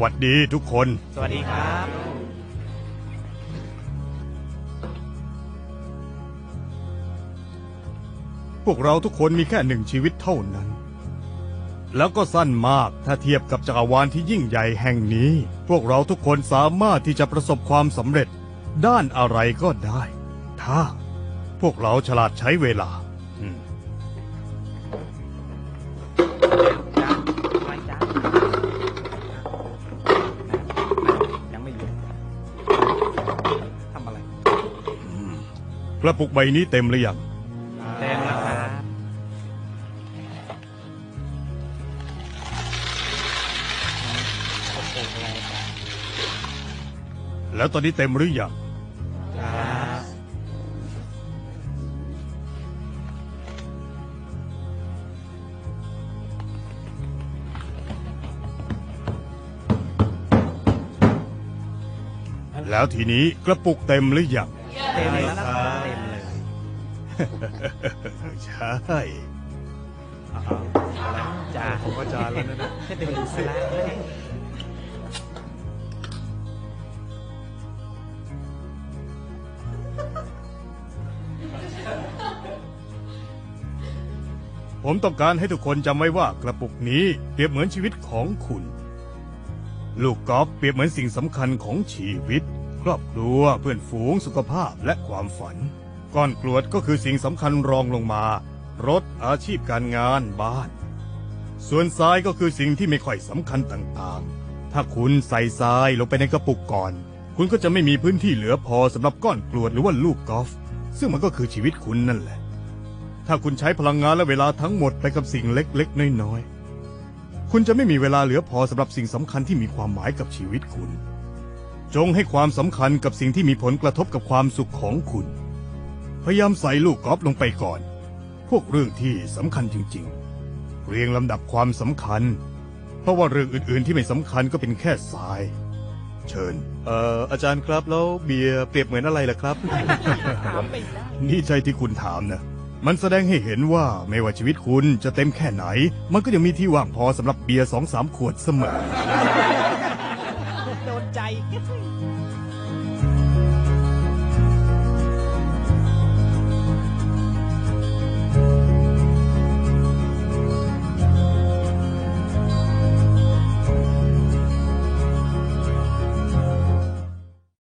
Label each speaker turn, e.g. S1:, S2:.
S1: วัสดีทุกคน
S2: สวัสดีครับ
S1: พวกเราทุกคนมีแค่หนึ่งชีวิตเท่านั้น แล้วก็สั้นมากถ้าเทียบกับจักรวาลที่ยิ่งใหญ่แห่งนี้ พวกเราทุกคนสามารถที่จะประสบความสำเร็จด้านอะไรก็ได้ ถ้า พวกเราฉลาดใช้เวลา อืม กระปุกใบนี้เต็มหรือยัง
S2: เต็มแล้วครับ
S1: แล้วตอนนี้เต็มหรือยัง
S2: ครับ
S1: แล้วทีนี้กระปุกเต็มหรือยัง
S2: เต็มแล้ว
S1: ใช่
S2: จ้าผมก็จ้าแล้วนะนะเต็มสลาเลย
S1: ผมต้องการให้ทุกคนจำไว้ว่ากระปุกนี้เปรียบเหมือนชีวิตของคุณ ลูกกอล์ฟเปรียบเหมือนสิ่งสำคัญของชีวิต ครอบครัวเพื่อนฝูงสุขภาพและความฝัน ก้อนกรวดก็คือสิ่งสำคัญรองลงมา รถอาชีพการงานบ้าน ส่วนทรายก็คือสิ่งที่ไม่ค่อยสำคัญต่างๆ ถ้าคุณใส่ทรายลงไปในกระปุกก่อน คุณก็จะไม่มีพื้นที่เหลือพอสำหรับก้อนกรวดหรือว่าลูกกอล์ฟซึ่งมันก็คือชีวิตคุณนั่นแหละ ถ้าคุณใช้พลังงานและเวลาทั้งหมดไปกับสิ่งเล็กๆ น้อยๆ คุณจะไม่มีเวลาเหลือพอสำหรับสิ่งสำคัญที่มีความหมายกับชีวิตคุณ จงให้ความสำคัญกับสิ่งที่มีผลกระทบกับความสุขของคุณ พยายามใส่ลูกกอล์ฟลงไปก่อน พวกเรื่องที่สำคัญจริง ๆ เรียงลำดับความสำคัญ เพราะว่าเรื่องอื่นๆที่ไม่สำคัญก็เป็นแค่สาย เชิญ
S3: เอ่ออาจารย์ครับแล้วเบียร์เปรียบเหมือนอะไรล่ะครับ
S2: ถามไปได้
S1: นี่ใจที่คุณถามนะ มันแสดงให้เห็นว่าไม่ว่าชีวิตคุณจะเต็มแค่ไหน มันก็ยังมีที่ว่างพอสำหรับเบียร์สองสามขวดเสมอ
S2: โดนใจ